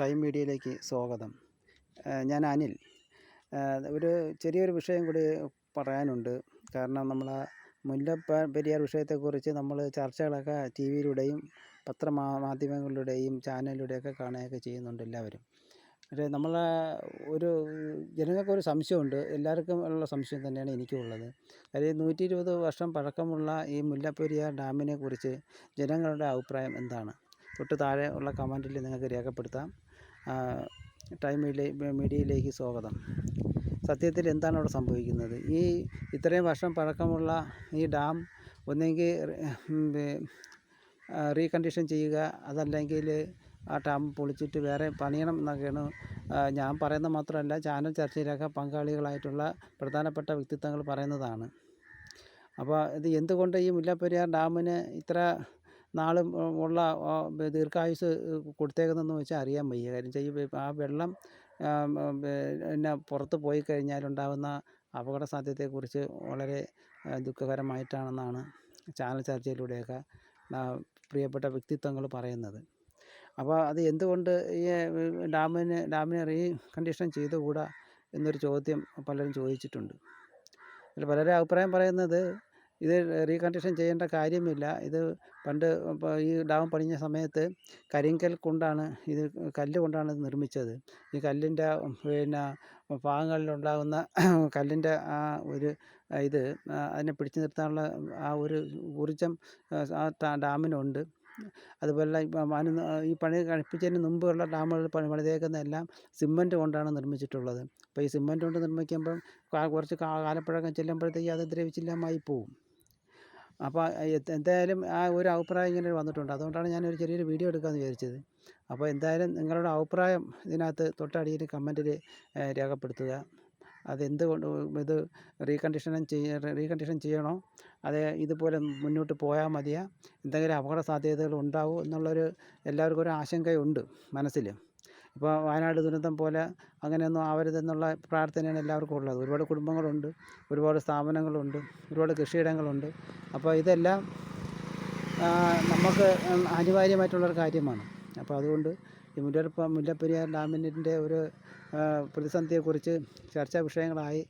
Time മീഡിയയിലേക്ക് സ്വാഗതം. ഞാൻ അനിൽ. ഒരു ചെറിയൊരു വിഷയം കൂടി പറയാനുണ്ട്. കാരണം നമ്മൾ മുല്ലപ്പ പെരിയാർ വിഷയത്തെക്കുറിച്ച് നമ്മൾ ചർച്ചകളൊക്കെ ടി വിയിലൂടെയും പത്രമാ മാധ്യമങ്ങളിലൂടെയും ചാനലിലൂടെയൊക്കെ കാണുകയൊക്കെ ചെയ്യുന്നുണ്ട് എല്ലാവരും. പക്ഷേ നമ്മൾ ഒരു ജനങ്ങൾക്കൊരു സംശയമുണ്ട്. എല്ലാവർക്കും ഉള്ള സംശയം തന്നെയാണ് എനിക്കും ഉള്ളത് അതായത് നൂറ്റി ഇരുപത് വർഷം പഴക്കമുള്ള ഈ മുല്ലപ്പെരിയാർ ഡാമിനെ കുറിച്ച് ജനങ്ങളുടെ അഭിപ്രായം എന്താണ്? തൊട്ട് താഴെ ഉള്ള കമന്റിൽ നിങ്ങൾക്ക് രേഖപ്പെടുത്താം. ടൈം മീഡിയയിലേക്ക് സ്വാഗതം. സത്യത്തിൽ എന്താണ് അവിടെ സംഭവിക്കുന്നത്? ഈ ഇത്രയും വർഷം പഴക്കമുള്ള ഈ ഡാം ഒന്നെങ്കിൽ റീകണ്ടീഷൻ ചെയ്യുക അതല്ലെങ്കിൽ ആ ഡാം പൊളിച്ചിട്ട് വേറെ പണിയണം എന്നൊക്കെയാണ് ഞാൻ പറയുന്നത് മാത്രമല്ല ചാനൽ ചർച്ചയിലൊക്കെ പങ്കാളികളായിട്ടുള്ള പ്രധാനപ്പെട്ട വ്യക്തിത്വങ്ങൾ പറയുന്നതാണ്. അപ്പോൾ ഇത് എന്തുകൊണ്ട് ഈ മുല്ലപ്പെരിയാർ ഡാമിന് ഇത്ര നാളും ഉള്ള ദീർഘായുസ് കൊടുത്തേക്കുന്നതെന്ന് വെച്ചാൽ അറിയാൻ വയ്യ. കാര്യം വെച്ചാൽ ആ വെള്ളം പിന്നെ പുറത്ത് പോയി കഴിഞ്ഞാലുണ്ടാകുന്ന അപകട സാധ്യതയെക്കുറിച്ച് വളരെ ദുഃഖകരമായിട്ടാണെന്നാണ് ചാനൽ ചർച്ചയിലൂടെയൊക്കെ പ്രിയപ്പെട്ട വ്യക്തിത്വങ്ങൾ പറയുന്നത്. അപ്പോൾ അത് എന്തുകൊണ്ട് ഈ ഡാമിന് ഡാമിനെ റീ കണ്ടീഷൻ ചെയ്തുകൂടാ എന്നൊരു ചോദ്യം പലരും ചോദിച്ചിട്ടുണ്ട്. അതിൽ പലരും അഭിപ്രായം പറയുന്നത് ഇത് റീകണ്ടീഷൻ ചെയ്യേണ്ട കാര്യമില്ല. ഇത് പണ്ട് ഈ ഡാം പണിഞ്ഞ സമയത്ത് കരിങ്കൽ കൊണ്ടാണ് ഇത് കല്ല് കൊണ്ടാണ് ഇത് നിർമ്മിച്ചത്. ഈ കല്ലിന്റെ പിന്നെ ഭാഗങ്ങളിലുണ്ടാകുന്ന കല്ലിന്റെ ആ ഒരു ഇത് അതിനെ പിടിച്ചു നിർത്താനുള്ള ആ ഒരു ഊർജം ആ ഡാമിനുണ്ട്. അതുപോലെ ഈ പണി കഴിപ്പിച്ചതിന് മുമ്പുള്ള ഡാമുകൾ പണി പണിതേക്കുന്നതെല്ലാം സിമന്റ് കൊണ്ടാണ് നിർമ്മിച്ചിട്ടുള്ളത്. അപ്പോൾ ഈ സിമന്റ് കൊണ്ട് നിർമ്മിക്കുമ്പം കുറച്ച് കാലപ്പഴക്കം ചെല്ലുമ്പോഴത്തേക്ക് അത് ദ്രവിച്ചില്ലാമായി പോവും അപ്പോൾ എന്തായാലും ആ ഒരു അഭിപ്രായം ഇങ്ങനെ വന്നിട്ടുണ്ട്. അതുകൊണ്ടാണ് ഞാൻ ഒരു ചെറിയൊരു വീഡിയോ എടുക്കാമെന്ന് വിചാരിച്ചത്. അപ്പോൾ എന്തായാലും നിങ്ങളുടെ അഭിപ്രായം ഇതിനകത്ത് തൊട്ടടിയിൽ കമന്റിൽ രേഖപ്പെടുത്തുക. അതെന്തുകൊണ്ട് ഇത് റീകണ്ടീഷൻ ചെയ്യ റീകണ്ടീഷൻ ചെയ്യണോ? അതേ ഇതുപോലെ മുന്നോട്ട് പോയാൽ മതിയാ. എന്തെങ്കിലും അപകട സാധ്യതകൾ ഉണ്ടാവുമോ എന്നുള്ളൊരു എല്ലാവർക്കും ഒരു ആശങ്കയുണ്ട് മനസ്സിൽ. ഇപ്പോൾ വയനാട് ദുരന്തം പോലെ അങ്ങനെയൊന്നും ആവരുതെന്നുള്ള പ്രാർത്ഥനയാണ് എല്ലാവർക്കും ഉള്ളത്. ഒരുപാട് കുടുംബങ്ങളുണ്ട് ഒരുപാട് സ്ഥാപനങ്ങളുണ്ട് ഒരുപാട് കൃഷിയിടങ്ങളുണ്ട്. അപ്പോൾ ഇതെല്ലാം നമുക്ക് അനിവാര്യമായിട്ടുള്ളൊരു കാര്യമാണ്. അപ്പോൾ അതുകൊണ്ട് ഈ മുല്ലപ്പ മുല്ലപ്പെരിയാർ ഡാമിന്റെ ഒരു പ്രതിസന്ധിയെക്കുറിച്ച് ചർച്ചാ വിഷയങ്ങളായി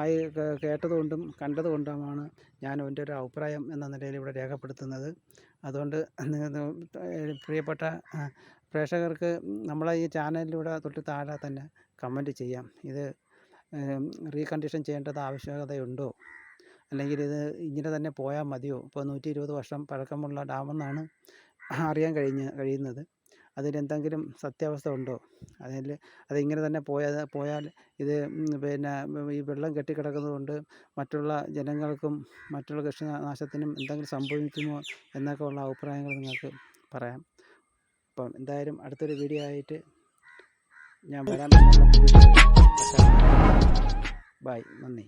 ആയി കേട്ടതുകൊണ്ടും കണ്ടതുകൊണ്ടുമാണ് ഞാൻ എന്റെ ഒരു അഭിപ്രായം എന്ന നിലയിൽ ഇവിടെ രേഖപ്പെടുത്തുന്നത്. അതുകൊണ്ട് പ്രിയപ്പെട്ട പ്രേക്ഷകർക്ക് നമ്മളെ ഈ ചാനലിലൂടെ തൊട്ട് താഴെ തന്നെ കമന്റ് ചെയ്യാം. ഇത് റീകണ്ടീഷൻ ചെയ്യേണ്ടത് ആവശ്യകതയുണ്ടോ? അല്ലെങ്കിൽ ഇത് ഇങ്ങനെ തന്നെ പോയാൽ മതിയോ? ഇപ്പോൾ നൂറ്റി ഇരുപത് വർഷം പഴക്കമുള്ള ഡാമെന്നാണ് അറിയാൻ കഴിഞ്ഞ് കഴിയുന്നത്. അതിലെന്തെങ്കിലും സത്യാവസ്ഥ ഉണ്ടോ? അതിൽ അതിങ്ങനെ തന്നെ പോയാൽ പോയാൽ ഇത് പിന്നെ ഈ വെള്ളം കെട്ടിക്കിടക്കുന്നതുകൊണ്ട് മറ്റുള്ള ജനങ്ങൾക്കും മറ്റുള്ള കൃഷിനാശത്തിനും എന്തെങ്കിലും സംഭവിക്കുമോ എന്നൊക്കെ ഉള്ള അഭിപ്രായങ്ങൾ നിങ്ങൾക്ക് പറയാം. അപ്പം എന്തായാലും അടുത്തൊരു വീഡിയോ ആയിട്ട് ഞാൻ വരാൻ ബൈ നന്ദി.